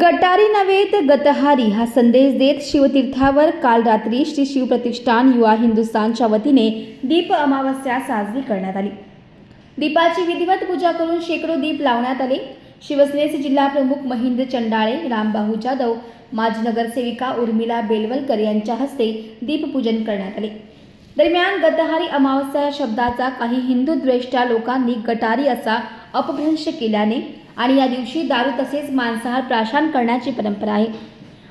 गटारी नव्हे तर गतहारी हा संदेश देत शिवतीर्थावर काल रात्री श्री शिवप्रतिष्ठान युवा हिंदुस्थानच्या वतीने दीप अमावस्या साजरी करण्यात आली. दीपाची विधिवत पूजा करून शेकडो दीप लावण्यात आले. शिवसेनेचे जिल्हा प्रमुख महेंद्र चंडाळे रामबाहू जाधव माजी नगरसेविका उर्मिला बेलवलकर यांच्या हस्ते दीपपूजन करण्यात आले. दरम्यान गतहारी अमावस्या शब्दाचा काही हिंदू द्वेष्ट्या लोकांनी गटारी असा अपभ्रंश केल्याने आणि या दिवशी दारू तसेच मांसाहार प्राशान करण्याची परंपरा आहे.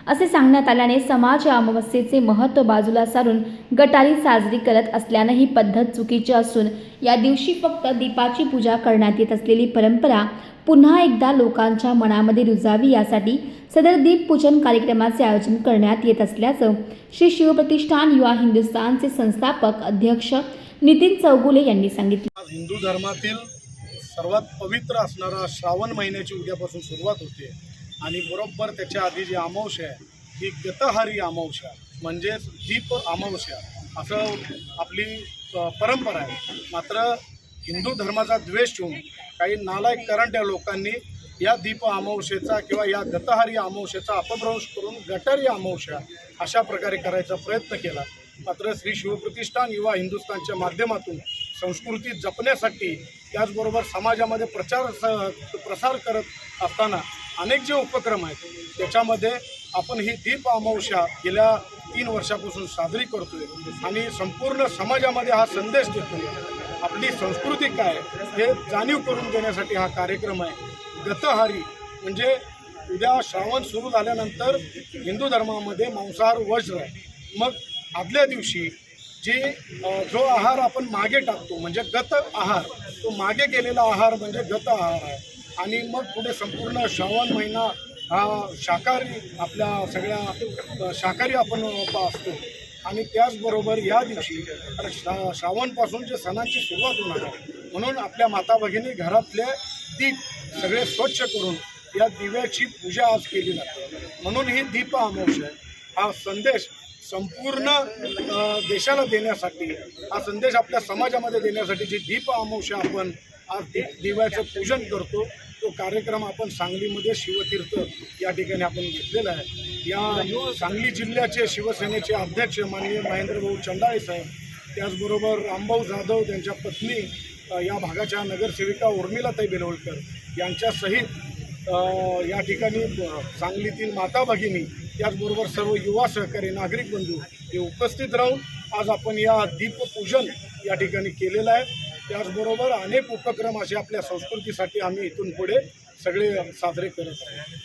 असे सांगण्यात आल्याने समाज या अमावस्येचे महत्त्व बाजूला सारून गटारी साजरी करत असल्यानं ही पद्धत चुकीची असून या दिवशी फक्त दीपाची पूजा करण्यात येत असलेली परंपरा पुन्हा एकदा लोकांच्या मनामध्ये रुजावी यासाठी सदर दीप पूजन कार्यक्रमाचे आयोजन करण्यात येत असल्याचं श्री शिवप्रतिष्ठान युवा हिंदुस्थानचे संस्थापक अध्यक्ष नितीन चौगुले यांनी सांगितले. हिंदू धर्मातील सर्वात पवित्र असणारा श्रावण महिन्याची उद्यापासून सुरुवात होते. आणि बरोबर त्याच्या आधी जी अमावस्या आहे ही गतहारी अमावस्या म्हणजेच दीप अमावस्या असं आपली परंपरा आहे. मात्र हिंदू धर्माचा द्वेष ठेवून काही नालायक करंट्या लोकांनी या दीप अमावस्येचा किंवा या गतहारी अमावस्येचा अपभ्रंश करून गटारी अमावस्या अशा प्रकारे करायचा प्रयत्न केला. मात्र श्री शिवप्रतिष्ठान युवा हिंदुस्थानच्या माध्यमातून संस्कृती जपण्यासाठी त्याचबरोबर समाजामध्ये प्रचार स- प्रसार करत असताना अनेक जे उपक्रम आहेत त्याच्यामध्ये आपण ही दीप अमावस्या गेल्या तीन वर्षापासून साजरी करतोय आणि संपूर्ण समाजामध्ये हा संदेश देतोय. आपली संस्कृती काय हे जाणीव करून देण्यासाठी हा कार्यक्रम आहे. गतहारी म्हणजे उद्या श्रावण सुरू झाल्यानंतर हिंदू धर्मामध्ये मांसाहार वज्र आहे. मग आदल्या दिवशी जी जो आहार आपण मागे टाकतो म्हणजे गत आहार तो मागे गेलेला आहार म्हणजे गत आहार आहे. आणि मग पुढे संपूर्ण श्रावण महिना हा शाकाहारी आपल्या सगळ्या शाकाहारी आपण असतो. आणि त्याचबरोबर या दिवशी श्रा श्रावणपासून जे सणांची सुरुवात होणार आहे म्हणून आपल्या माता भगिनी घरातले दीप सगळे स्वच्छ करून या दिव्याची पूजा आज केली जाते. म्हणून ही दीप अमावस्या आहे. हा संदेश संपूर्ण देशाला देण्यासाठी हा संदेश आपल्या समाजामध्ये देण्यासाठी जी दीप अमावस्या आपण आज दीप दिव्याचं पूजन करतो तो कार्यक्रम आपण सांगलीमध्ये शिवतीर्थ या ठिकाणी आपण घेतलेला आहे. या सांगली जिल्ह्याचे शिवसेनेचे अध्यक्ष माननीय महेंद्रभाऊ चंडाळे साहेब त्याचबरोबर रामभाऊ जाधव त्यांच्या पत्नी या भागाच्या नगरसेविका उर्मिलाताई बेलवलकर यांच्यासहित या ठिकाणी सांगलीतील माता भगिनी त्याचबरोबर सर्व युवा सहकारी नागरिक बंधू हे उपस्थित राहून आज आपण या दीपपूजन या ठिकाणी केलेलं आहे. त्याचबरोबर अनेक उपक्रम असे आपल्या संस्कृतीसाठी आम्ही इथून पुढे सगळे साजरे करत आहोत.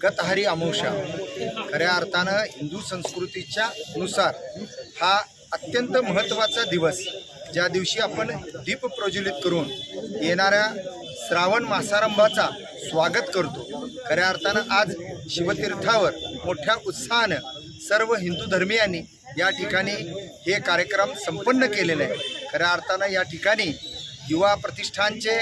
गतहारी अमावस्या खऱ्या अर्थानं हिंदू संस्कृतीच्या नुसार हा अत्यंत महत्त्वाचा दिवस ज्या दिवशी आपण दीप प्रज्वलित करून येणाऱ्या श्रावण मासारंभाचा स्वागत करतो. खऱ्या अर्थानं आज शिवतीर्थावर मोठ्या उत्साहानं सर्व हिंदू धर्मियांनी या ठिकाणी हे कार्यक्रम संपन्न केलेले आहे. खऱ्या अर्थानं या ठिकाणी युवा प्रतिष्ठानचे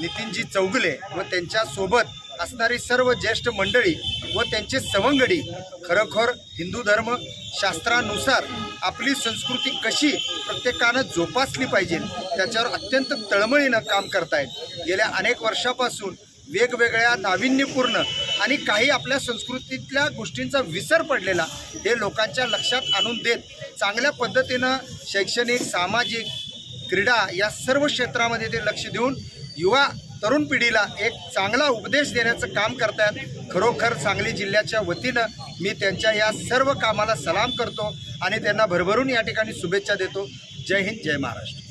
नितीनजी चौगुले व त्यांच्यासोबत असणारी सर्व ज्येष्ठ मंडळी व त्यांचे सवंगडी खरोखर हिंदू धर्म शास्त्रानुसार आपली संस्कृती कशी प्रत्येकानं जोपासली पाहिजे त्याच्यावर अत्यंत तळमळीनं काम करतायत. गेल्या अनेक वर्षापासून वेगवेगळ्या नाविन्यपूर्ण आणि काही आपल्या संस्कृतीतल्या गोष्टींचा विसर पडलेला हे लोकांच्या लक्षात आणून देत चांगल्या पद्धतीनं शैक्षणिक सामाजिक क्रीडा या सर्व क्षेत्रामध्ये ते लक्ष देऊन युवा तरुण पिढीला एक चांगला उपदेश देण्याचं काम करतायत. खरोखर सांगली जिल्ह्याच्या वतीनं मी त्यांच्या या सर्व कामाला सलाम करतो आणि त्यांना भरभरून या ठिकाणी शुभेच्छा देतो. जय हिंद जय महाराष्ट्र.